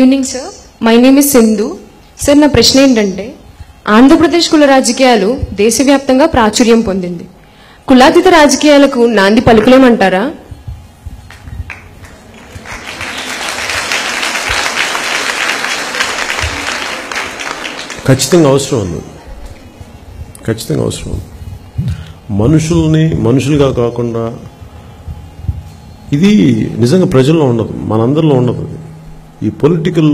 Evening sir my name is Sindhu sir నా ప్రశ్న ఏంటంటే ఆంధ్రప్రదేశ్ కుల రాజకీయాలు దేశవ్యాప్తంగా ప్రాచుర్యం పొందింది. కులాతీత రాజకీయాలకు నాంది పలుకులేమంటారా? ఖచ్చితంగా అవసరం ఉంది. ఖచ్చితంగా అవసరం ఉంది. మనుషుల్ని మనుషులుగా కాకుండా ఇది నిజంగా ప్రజల్లో ఉండదు మనందరిలో ఉండదు. ఈ పొలిటికల్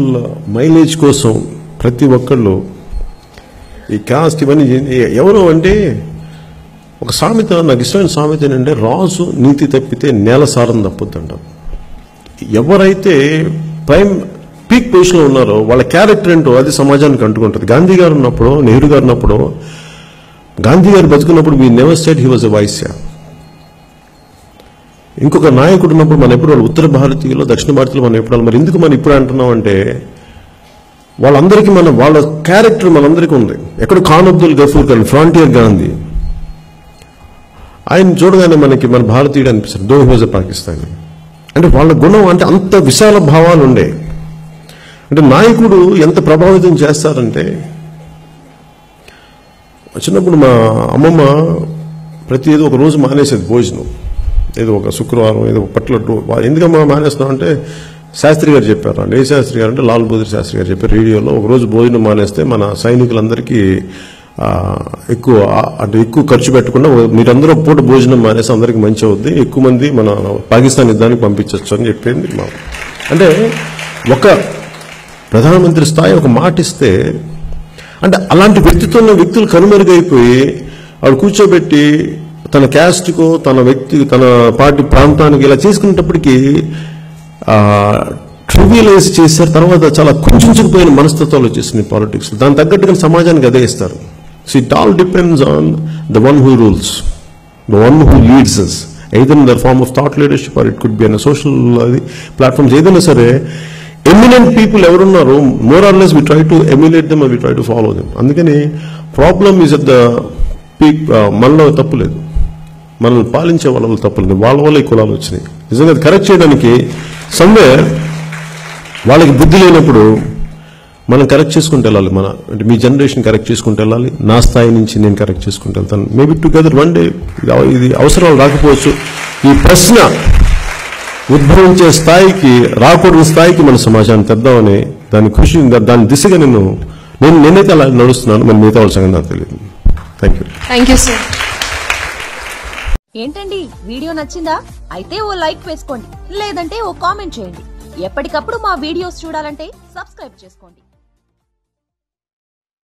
మైలేజ్ కోసం ప్రతి ఒక్కళ్ళు ఈ కాస్ట్ ఇవన్నీ ఎవరు అంటే ఒక సామెత నాకు ఇష్టమైన సామెత ఏంటంటే రాజు నీతి తప్పితే నేల సారం తప్పుద్దంటారు ఎవరైతే ప్రైమ్ పీక్ పొజిషన్లో ఉన్నారో వాళ్ళ క్యారెక్టర్ ఏంటో అది సమాజానికి అంటుకుంటుంది. గాంధీ గారు ఉన్నప్పుడు నెహ్రూ గారు ఉన్నప్పుడు గాంధీ గారు బతుకున్నప్పుడు మీ never said he was a Vaishya ఇంకొక నాయకుడు ఉన్నప్పుడు మనం ఎప్పుడు వాళ్ళు ఉత్తర భారతీయులు దక్షిణ భారతీయులు మనం ఎప్పుడు మరి ఎందుకు మనం ఇప్పుడు అంటున్నాం అంటే వాళ్ళందరికీ మన వాళ్ళ క్యారెక్టర్ మనందరికీ ఉంది. ఎక్కడ ఖాన్ అబ్దుల్ గఫూర్ ఖాన్ ఫ్రాంటియర్ గాంధీ. ఆయన చూడగానే మనకి మన భారతీయుడు అనిపిస్తారు దో హీ వాజ్ ఎ అంటే వాళ్ళ గుణం అంటే అంత విశాల భావాలు ఉండే. అంటే నాయకుడు ఎంత ప్రభావితం చేస్తారంటే చిన్నప్పుడు మా అమ్మమ్మ ప్రతి ఏదో ఒక రోజు మానేసేది భోజనం. ఏదో ఒక శుక్రవారం ఏదో ఒక పట్ల ఎందుకమ్మా మానేస్తున్నాం అంటే శాస్త్రి గారు చెప్పారు. అండి ఏ శాస్త్రి గారు అంటే లాల్ బహదూర్ శాస్త్రి గారు చెప్పారు రేడియోలో. ఒక రోజు భోజనం మానేస్తే మన సైనికులందరికీ ఎక్కువ అంటే ఎక్కువ ఖర్చు పెట్టకుండా మీరందరూ పూట భోజనం మానేసి అందరికీ మంచి అవుద్ది. ఎక్కువ మంది మన పాకిస్తాన్ యుద్ధానికి పంపించవచ్చు అని చెప్పింది మా అంటే ఒక ప్రధానమంత్రి స్థాయి ఒక మాట ఇస్తే అంటే అలాంటి వ్యక్తితో ఉన్న వ్యక్తులు కనుమరుగైపోయి ఆవిడ కూర్చోబెట్టి తన క్యాస్ట్కో తన వ్యక్తి తన పార్టీ ప్రాంతానికి ఇలా చేసుకునేటప్పటికీ ట్రివియలైజ్ చేశారు. తర్వాత చాలా కుంచుకుపోయిన మనస్తత్వాలు వచ్చేసింది పాలిటిక్స్ దాని తగ్గట్టుగా సమాజానికి అదే ఇస్తారు. So it all depends on the one who rules the one who leads us either form of thought leadership thought it or it could be అది ప్లాట్ఫామ్స్ uh, ఏదైనా సరే ఎమినెంట్ పీపుల్ ఎవరున్నారో more or less we try to emulate them we try to follow them అందుకని problem is at the peak మనలో తప్పు లేదు. మనల్ని పాలించే వాళ్ళ తప్పు లేదు. వాళ్ళ వల్ల ఈ కులాలు వచ్చినాయి. నిజంగా అది కరెక్ట్ చేయడానికి సమ్వే వాళ్ళకి బుద్ధి లేనప్పుడు మనం కరెక్ట్ చేసుకుంటూ వెళ్ళాలి. మన అంటే మీ జనరేషన్ కరెక్ట్ చేసుకుంటూ వెళ్ళాలి. నా స్థాయి నుంచి నేను కరెక్ట్ చేసుకుంటూ వెళ్తాను. మేబీ టుగెదర్ వన్ డే ఇది అవసరాలు రాకపోవచ్చు. ఈ ప్రశ్న ఉద్భవించే స్థాయికి రాకూడని స్థాయికి మన సమాజాన్ని తెద్దామని దాని కృషి దాని దిశగా నేను నేను నేనైతే అలా నడుస్తున్నాను మరి మిగతా వాళ్ళ సంగతి నాకు తెలియదు. Thank you thank you sir ఏంటండి? వీడియో నచ్చిందా? అయితే ఓ లైక్ వేసుకోండి లేదంటే ఓ కామెంట్ చేయండి. ఎప్పటికప్పుడు మా వీడియోస్ చూడాలంటే సబ్స్క్రైబ్ చేసుకోండి.